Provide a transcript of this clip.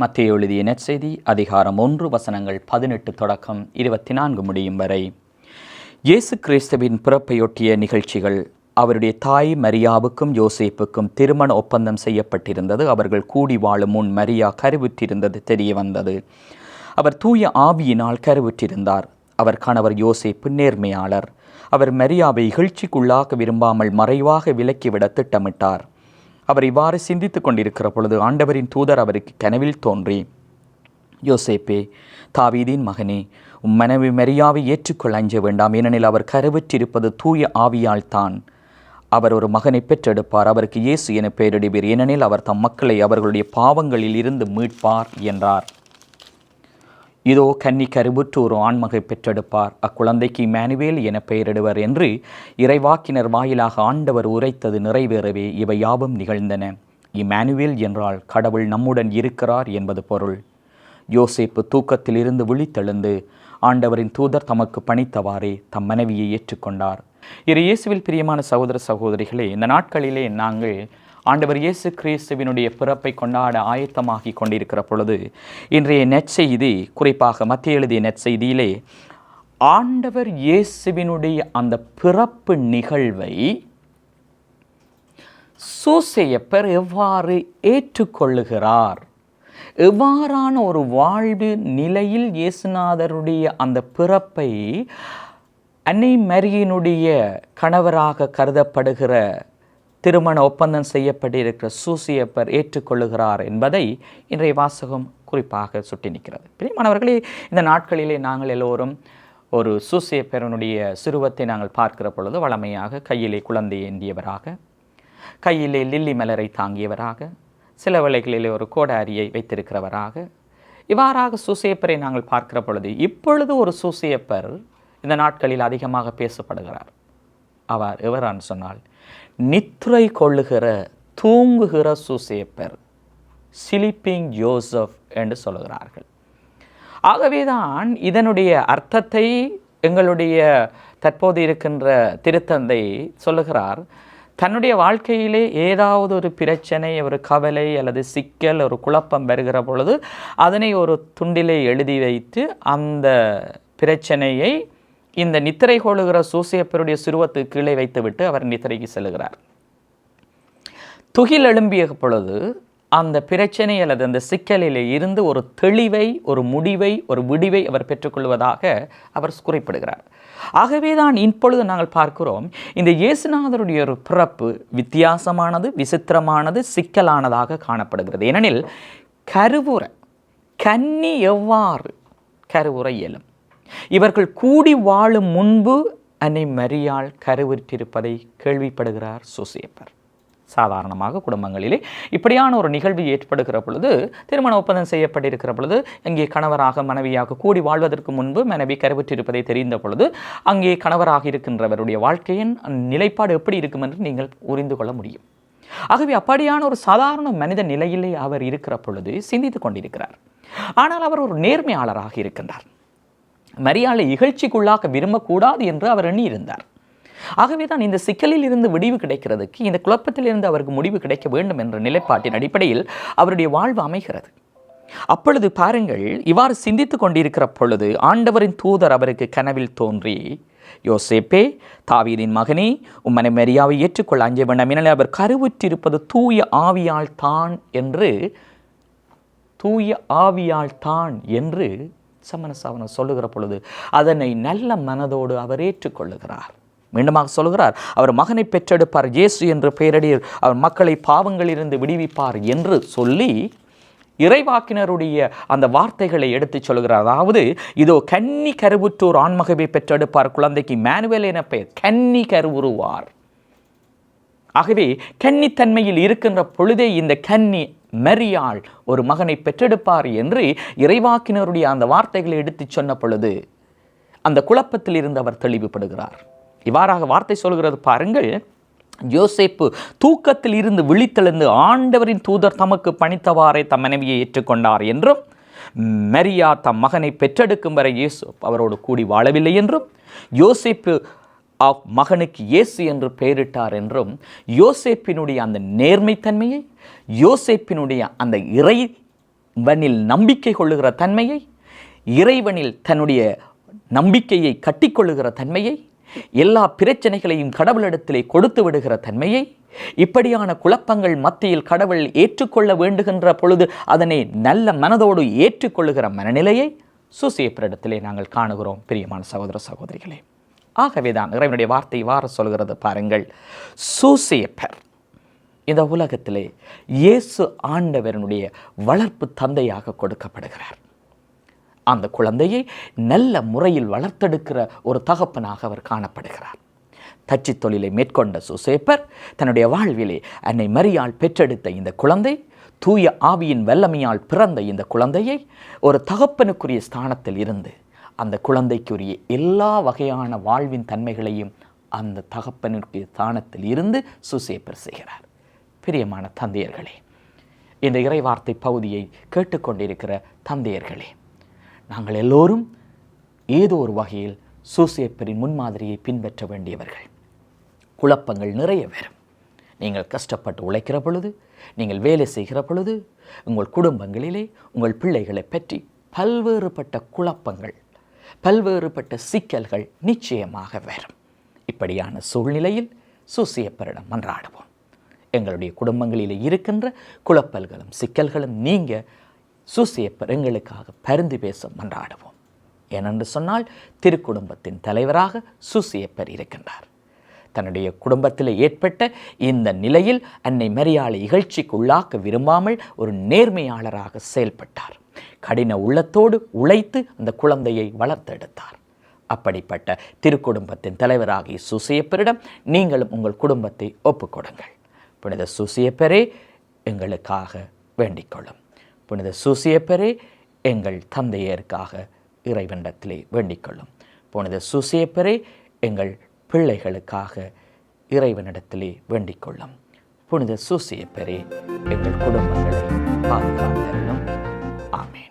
மத்திய எழுதிய நெற்செய்தி அதிகாரம் ஒன்று வசனங்கள் பதினெட்டு தொடக்கம் இருபத்தி நான்கு முடியும் வரை. இயேசு கிறிஸ்துவின் பிறப்பையொட்டிய நிகழ்ச்சிகள் அவருடைய தாய் மரியாவுக்கும் யோசேப்புக்கும் திருமண ஒப்பந்தம் செய்யப்பட்டிருந்தது. அவர்கள் கூடி வாழும் முன் மரியா கருவுற்றிருந்தது தெரிய வந்தது. அவர் தூய ஆவியினால் கருவுற்றிருந்தார். அவர் கணவர் யோசேப்பு நேர்மையாளர். அவர் மரியாவை இகழ்ச்சிக்குள்ளாக்க விரும்பாமல் மறைவாக விலக்கிவிட திட்டமிட்டார். அவர் இவ்வாறு சிந்தித்துக் கொண்டிருக்கிற பொழுது ஆண்டவரின் தூதர் அவருக்கு கனவில் தோன்றி யோசேப்பே தாவீதின் மகனே உம் மனைவி மரியாவை ஏற்றுக்கொள்ள அஞ்ச வேண்டாம். ஏனெனில் அவர் கருவற்றிருப்பது தூய ஆவியால் தான். அவர் ஒரு மகனை பெற்றெடுப்பார். அவருக்கு இயேசு என பெயரிடுவீர். ஏனெனில் அவர் தம் மக்களை அவர்களுடைய பாவங்களில் இருந்து மீட்பார் என்றார். இதோ கன்னி கருவுற்று ஒரு ஆண்மகை பெற்றெடுப்பார். அக்குழந்தைக்கு மேனுவேல் என பெயரிடுவர் என்று இறைவாக்கினர் வாயிலாக ஆண்டவர் உரைத்தது நிறைவேறவே இவை யாவும் நிகழ்ந்தன. இம்மானுவேல் என்றால் கடவுள் நம்முடன் இருக்கிறார் என்பது பொருள். யோசேப்பு தூக்கத்திலிருந்து விழித்தெழுந்து ஆண்டவரின் தூதர் தமக்கு பணித்தவாறே தம் மனைவியை ஏற்றுக்கொண்டார். இரு இயேசுவில் பிரியமான சகோதர சகோதரிகளே இந்த நாட்களிலே நாங்கள் ஆண்டவர் இயேசு கிறிஸ்துவினுடைய பிறப்பை கொண்டாட ஆயத்தமாகி கொண்டிருக்கிற பொழுது இன்றைய நெற்செய்தி குறிப்பாக மத்திய எழுதிய நெற்செய்தியிலே ஆண்டவர் இயேசுவினுடைய அந்த பிறப்பு நிகழ்வை சூசையப்பர் எவ்வாறு ஏற்றுக்கொள்ளுகிறார்? எவ்வாறான ஒரு வாழ்வு நிலையில் இயேசுநாதருடைய அந்த பிறப்பை அன்னை மரியினுடைய கணவராக கருதப்படுகிற திருமண ஒப்பந்தம் செய்யப்பட்டிருக்கிற சூசியப்பர் ஏற்றுக்கொள்ளுகிறார் என்பதை இன்றைய வாசகம் குறிப்பாக சுட்டி நிற்கிறது. பிரியமானவர்களே இந்த நாட்களிலே நாங்கள் எல்லோரும் ஒரு சூசியப்பரனுடைய சிறுவத்தை நாங்கள் பார்க்கிற பொழுது வளமையாக கையிலே குழந்தை ஏந்தியவராக கையிலே லில்லி மலரை தாங்கியவராக சில வேளைகளிலே ஒரு கோடாரியை வைத்திருக்கிறவராக இவ்வாறாக சூசியப்பரை நாங்கள் பார்க்கிற பொழுது இப்பொழுது ஒரு சூசியப்பர் இந்த நாட்களில் அதிகமாக பேசப்படுகிறார். அவர் எவரான்னு சொன்னால் நித்ரை கொள்ளுகிற தூங்குகிற சூசேப்பர் சிலிப்பிங் ஜோசப் என்று சொல்லுகிறார்கள். ஆகவேதான் இதனுடைய அர்த்தத்தை எங்களுடைய தற்போது இருக்கின்ற திருத்தந்தை சொல்லுகிறார். தன்னுடைய வாழ்க்கையிலே ஏதாவது ஒரு பிரச்சனை ஒரு கவலை அல்லது சிக்கல் ஒரு குழப்பம் வருகிற பொழுது அதனை ஒரு துண்டிலே எழுதி வைத்து அந்த பிரச்சனையை இந்த நித்திரை கொள்ளுகிற சூசியப்பருடைய சிறுவத்து கீழே வைத்துவிட்டு அவர் நித்திரைக்கு செல்கிறார் துகில் எழும்பிய பொழுது அந்த பிரச்சனை அல்லது அந்த சிக்கலில் இருந்து ஒரு தெளிவை ஒரு முடிவை ஒரு விடிவை அவர் பெற்றுக்கொள்வதாக அவர் குறிப்பிடுகிறார். ஆகவே தான் இப்பொழுது நாங்கள் பார்க்கிறோம் இந்த இயேசுநாதருடைய ஒரு பிறப்பு வித்தியாசமானது விசித்திரமானது சிக்கலானதாக காணப்படுகிறது. ஏனெனில் கருவுரை கன்னி எவ்வாறு கருவுரை இயலும்? இவர்கள் கூடி வாழும் முன்பு அன்னை மரியாள் கருவுற்றிருப்பதை கேள்விப்படுகிறார் சுசேப்பர் சாதாரணமாக குடும்பங்களிலே இப்படியான ஒரு நிகழ்வு ஏற்படுகிற பொழுது திருமண ஒப்பந்தம் செய்யப்பட்டிருக்கிற பொழுது அங்கே கணவராக மனைவியாக கூடி வாழ்வதற்கு முன்பு மனைவி கருவுற்றிருப்பதை தெரிந்த பொழுது அங்கே கணவராக இருக்கின்றவருடைய வாழ்க்கையின் நிலைப்பாடு எப்படி இருக்கும் என்று நீங்கள் புரிந்து கொள்ள முடியும். ஆகவே அப்படியான ஒரு சாதாரண மனித நிலையிலே அவர் இருக்கிற பொழுது சிந்தித்து கொண்டிருக்கிறார். ஆனால் அவர் ஒரு நேர்மையாளராக இருக்கின்றார். மரியாதை இகழ்ச்சிக்குள்ளாக்க விரும்பக்கூடாது என்று அவர் எண்ணியிருந்தார். ஆகவே தான் இந்த சிக்கலில் இருந்து விடிவு கிடைக்கிறதுக்கு இந்த குழப்பத்தில் இருந்து அவருக்கு முடிவு கிடைக்க வேண்டும் என்ற நிலைப்பாட்டின் அடிப்படையில் அவருடைய வாழ்வு அமைகிறது. அப்பொழுது பாருங்கள் இவ்வாறு சிந்தித்து கொண்டிருக்கிற பொழுது ஆண்டவரின் தூதர் அவருக்கு கனவில் தோன்றி யோசேப்பே தாவீதின் மகனே உம்மனை மரியாவை ஏற்றுக்கொள்ள அஞ்ச வேண்டாம் என அவர் கருவுற்றிருப்பது தூய ஆவியால் தான் என்று தூய ஆவியால் தான் என்று சமணசாவனர் சொல்லுகிற பொழுது அதனை நல்ல மனதோடு அவர் ஏற்றுக்கொள்ளுகிறார். மீண்டுமாக சொல்கிறார் அவர் மகனை பெற்றெடுப்பார் இயேசு என்று பெயரடியர் அவர் மக்களை பாவங்களிலிருந்து விடுவிப்பார் என்று சொல்லி இறைவாக்கினருடைய அந்த வார்த்தைகளை எடுத்துச் சொல்கிறார் அதாவது இதோ கன்னி கருவுற்றோர் ஆண்மகவை பெற்றெடுப்பார் குழந்தைக்கு மேனுவல் என பெயர். கன்னி கருவுருவார் ஆகவே கன்னித்தன்மையில் இருக்கின்ற பொழுதே இந்த கன்னி மரியாள் ஒரு மகனை பெற்றெடுப்பார் என்று இறைவாக்கினருடைய அந்த வார்த்தைகளை எடுத்துச் சொன்ன பொழுது அந்த குழப்பத்தில் இருந்து அவர் தெளிவுபடுகிறார். இவ்வாறாக வார்த்தை சொல்கிறது பாருங்கள் யோசேப்பு தூக்கத்தில் இருந்து விழித்தெழுந்து ஆண்டவரின் தூதர் தமக்கு பணித்தவாறே தம் மனைவியை ஏற்றுக்கொண்டார் என்றும் மரியா தம் மகனை பெற்றெடுக்கும் வரை இயேசு அவரோடு கூடி வாழவில்லை என்றும் யோசேப்பு மகனுக்கு இயேசு என்று பெயரிட்டார் என்றும் யோசேப்பினுடைய அந்த நேர்மைத்தன்மையை யோசேப்பினுடைய அந்த இறை இறைவனில் நம்பிக்கை கொள்ளுகிற தன்மையை இறைவனில் தன்னுடைய நம்பிக்கையை கட்டிக்கொள்ளுகிற தன்மையை எல்லா பிரச்சனைகளையும் கடவுளிடத்திலே கொடுத்து விடுகிற தன்மையை இப்படியான குழப்பங்கள் மத்தியில் கடவுள் ஏற்றுக்கொள்ள வேண்டுகின்ற பொழுது அதனை நல்ல மனதோடு ஏற்றுக்கொள்ளுகிற மனநிலையை சூசியப்பரிடத்திலே நாங்கள் காணுகிறோம். பிரியமான சகோதர சகோதரிகளே ஆகவே தான் இறைவனுடைய வார்த்தை வார சொல்கிறது பாருங்கள். சூசியப்பர் இந்த உலகத்திலே இயேசு ஆண்டவரனுடைய வளர்ப்பு தந்தையாக கொடுக்கப்படுகிறார். அந்த குழந்தையை நல்ல முறையில் வளர்த்தெடுக்கிற ஒரு தகப்பனாக அவர் காணப்படுகிறார். தச்சு தொழிலை மேற்கொண்ட சுசேப்பர் தன்னுடைய வாழ்விலே அன்னை மரியால் பெற்றெடுத்த இந்த குழந்தை தூய ஆவியின் வல்லமையால் பிறந்த இந்த குழந்தையை ஒரு தகப்பனுக்குரிய ஸ்தானத்தில் இருந்து அந்த குழந்தைக்குரிய எல்லா வகையான வாழ்வின் தன்மைகளையும் அந்த தகப்பனுக்குரிய ஸ்தானத்தில் இருந்து சுசேப்பர் செய்கிறார். பிரியமான தந்தையர்களே இந்த இறைவார்த்தை பகுதியை கேட்டுக்கொண்டிருக்கிற தந்தையர்களே நாங்கள் எல்லோரும் ஏதோ ஒரு வகையில் சூசேப்பரின் முன்மாதிரியை பின்பற்ற வேண்டியவர்கள். குழப்பங்கள் நிறைய வரும் நீங்கள் கஷ்டப்பட்டு உழைக்கிற பொழுது நீங்கள் வேலை செய்கிற பொழுது உங்கள் குடும்பங்களிலே உங்கள் பிள்ளைகளை பற்றி பல்வேறுபட்ட குழப்பங்கள் பல்வேறுபட்ட சிக்கல்கள் நிச்சயமாக வரும் இப்படியான சூழ்நிலையில் சூசியப்பரிடம் மன்றாடுவோம். எங்களுடைய குடும்பங்களில் இருக்கின்ற குழப்பல்களும் சிக்கல்களும் நீங்க சூசியப்பர் எங்களுக்காக பரிந்து பேச மன்றாடுவோம். ஏனென்று சொன்னால் திருக்குடும்பத்தின் தலைவராக சூசியப்பர் இருக்கின்றார். தன்னுடைய குடும்பத்தில் ஏற்பட்ட இந்த நிலையில் அன்னை மரியாளை இகழ்ச்சிக்கு உள்ளாக்க விரும்பாமல் ஒரு நேர்மையாளராக செயல்பட்டார். கடின உள்ளத்தோடு உழைத்து அந்த குழந்தையை வளர்த்தெடுத்தார். அப்படிப்பட்ட திருக்குடும்பத்தின் தலைவராகிய சுசியப்பரிடம் நீங்களும் உங்கள் குடும்பத்தை ஒப்புக்கொடுங்கள் புனித சுசியப்பரே எங்களுக்காக வேண்டிக்கொள்ளும். புனித சுசியப்பரே எங்கள் தந்தையருக்காக இறைவனிடத்திலே வேண்டிக்கொள்ளும். புனித சுசியப்பரே எங்கள் பிள்ளைகளுக்காக இறைவனிடத்திலே வேண்டிக்கொள்ளும். புனித சூசியப்பரே எங்கள் குடும்பங்களை பாதுகாத்தருளும்.